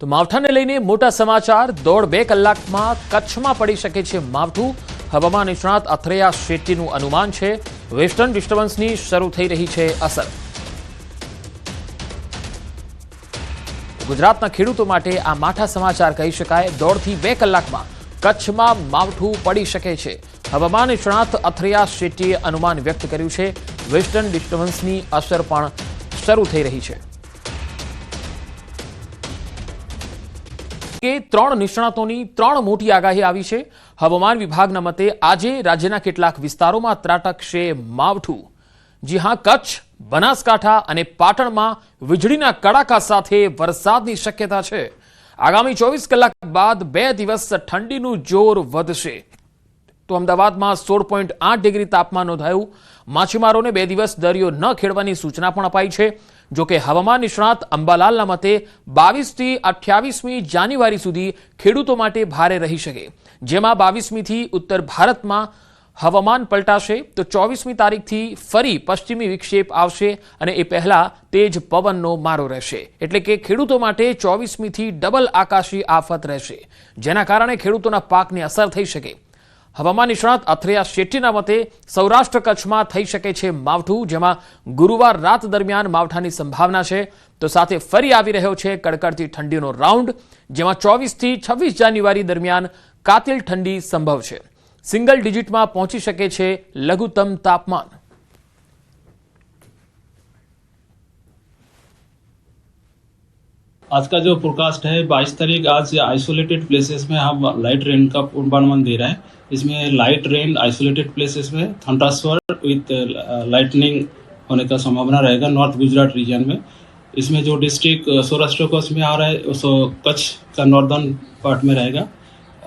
તો માવઠાને લઈને મોટા સમાચાર. દોઢ બે કલાકમાં કચ્છમાં પડી શકે છે માવઠું. હવામાન નિષ્ણાત અથરેયા શેટ્ટીનું અનુમાન છે. વેસ્ટર્ન ડિસ્ટર્બન્સની શરૂ થઈ રહી છે અસર. ગુજરાતના ખેડૂતો માટે આ માઠા સમાચાર કહી શકાય. દોઢથી બે કલાકમાં કચ્છમાં માવઠું પડી શકે છે. હવામાન નિષ્ણાત અથરિયા શેટ્ટીએ અનુમાન વ્યક્ત કર્યું છે. વેસ્ટર્ન ડિસ્ટર્બન્સની અસર પણ શરૂ થઈ રહી છે. કે ત્રણ નિષ્ણાતોની ત્રણ મોટી આગાહી આવી છે. હવામાન વિભાગના મતે આજે રાજ્યના કેટલાક વિસ્તારોમાં ત્રાટકશે માવઠું. જી હા, કચ્છ, બનાસકાંઠા અને પાટણમાં વીજળીના કડાકા સાથે વરસાદની શક્યતા છે. આગામી ચોવીસ કલાક બાદ બે દિવસ ઠંડીનું જોર વધશે. તો અમદાવાદમાં સોળ પોઈન્ટ આઠ ડિગ્રી તાપમાન નોંધાયું. માછીમારોને બે દિવસ દરિયો ન ખેડવાની સૂચના પણ અપાઈ છે. જોકે હવામાન નિષ્ણાત અંબાલાલના મતે બાવીસથી અઠ્યાવીસમી જાન્યુઆરી સુધી ખેડૂતો માટે ભારે રહી શકે. જેમાં બાવીસમીથી ઉત્તર ભારતમાં હવામાન પલટાશે, તો ચોવીસમી તારીખથી ફરી પશ્ચિમી વિક્ષેપ આવશે અને એ પહેલા તેજ પવનનો મારો રહેશે. એટલે કે ખેડૂતો માટે ચોવીસમીથી ડબલ આકાશી આફત રહેશે. જેના કારણે ખેડૂતોના પાકને અસર થઈ શકે. હવામાન નિષ્ણાત અથરેયા શેટ્ટીના મતે સૌરાષ્ટ્ર કચ્છમાં થઈ શકે છે માવઠું, જેમાં ગુરુવાર રાત દરમિયાન માવઠાની સંભાવના છે. તો સાથે ફરી આવી રહ્યો છે કડકડતી ઠંડીનો રાઉન્ડ, જેમાં ચોવીસથી છવ્વીસ જાન્યુઆરી દરમિયાન કાતિલ ઠંડી સંભવ છે. સિંગલ ડિજિટમાં પહોંચી શકે છે લઘુત્તમ તાપમાન. आज का जो फोरकास्ट है 22 तारीख, आज आइसोलेटेड प्लेसेस में हम लाइट रेन का पूर्वानुमान दे रहे हैं। इसमें लाइट रेन आइसोलेटेड प्लेसेस में थंडरस्वर विथ लाइटनिंग होने का संभावना रहेगा नॉर्थ गुजरात रीजन में। इसमें जो डिस्ट्रिक्ट सौराष्ट्र कोस्ट में आ रहा है सो कच्छ का नॉर्दर्न पार्ट में रहेगा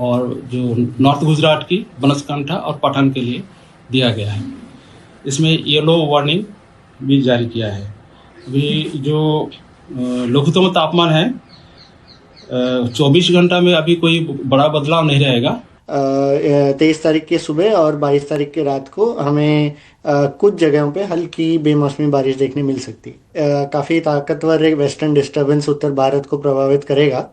और जो नॉर्थ गुजरात की बनसकांठा और पठान के लिए दिया गया है। इसमें येलो वार्निंग भी जारी किया है। अभी जो लघुत्तम तापमान है। चौबीस घंटा में अभी कोई बड़ा बदलाव नहीं रहेगा। तेईस तारीख के सुबह और बाईस तारीख के रात को हमें कुछ जगहों पे हल्की बेमौसमी बारिश देखने मिल सकती। है काफ़ी ताकतवर एक वेस्टर्न डिस्टरबेंस उत्तर भारत को प्रभावित करेगा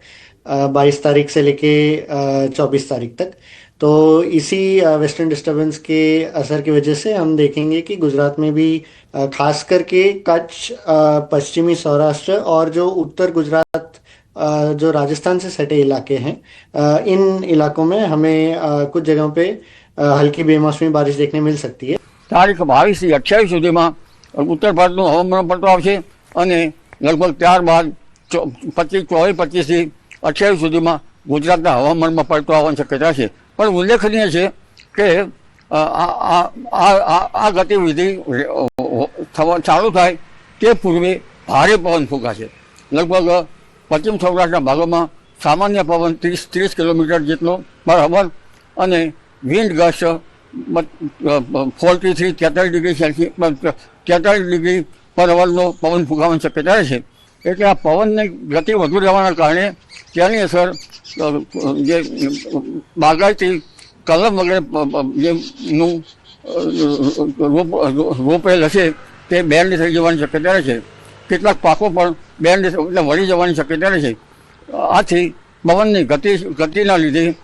बाईस तारीख से लेके चौबीस तारीख तक। तो इसी अ, वेस्टर्न डिस्टरबेंस के असर की वजह से हम देखेंगे कि गुजरात में भी अ, खास करके कच्छ अ, पश्चिमी सौराष्ट्र और जो उत्तर गुजरात अ, जो राजस्थान से सटे इलाके हैं अ, इन इलाकों में हमें अ, कुछ जगहों पे अ, हल्की बेमौसमी बारिश देखने मिल सकती है તારીખ બાવીસથી અઠ્યાવીસ સુધીમાં ઉત્તર ભારતનું હવામાન પલટો આવશે અને લગભગ ત્યારબાદ ચો પચીસ ચોવીસ પચીસથી અઠ્યાવીસ સુધીમાં ગુજરાતના હવામાનમાં પલટો આવવાની શક્યતા છે પણ ઉલ્લેખનીય છે કે આ ગતિવિધિ ચાલુ થાય તે પૂર્વે ભારે પવન ફૂંકાશે. લગભગ પશ્ચિમ સૌરાષ્ટ્રના ભાગોમાં સામાન્ય પવન ત્રીસ ત્રીસ કિલોમીટર જેટલો અવર અને વિન્ડ ગસ્ટ ફોર્ટી થ્રી તેતાલીસ ડિગ્રી સેલ્સિયસ તેતાલીસ ડિગ્રી પર અવરનો પવન ફૂંકાવાની શક્યતા છે. એટલે આ પવનની ગતિ વધુ રહેવાના કારણે તેની અસર જે બાગાયતી કલમ વગેરે પ- પ- જે નું રોપ રોપેલ હશે તે બેન્ડ થઈ જવાની શક્યતા રહે છે. કેટલાક પાકો પણ બેન્ડ એટલે વળી જવાની શક્યતા રહે છે. આથી પવનની ગતિ, ગતિના લીધે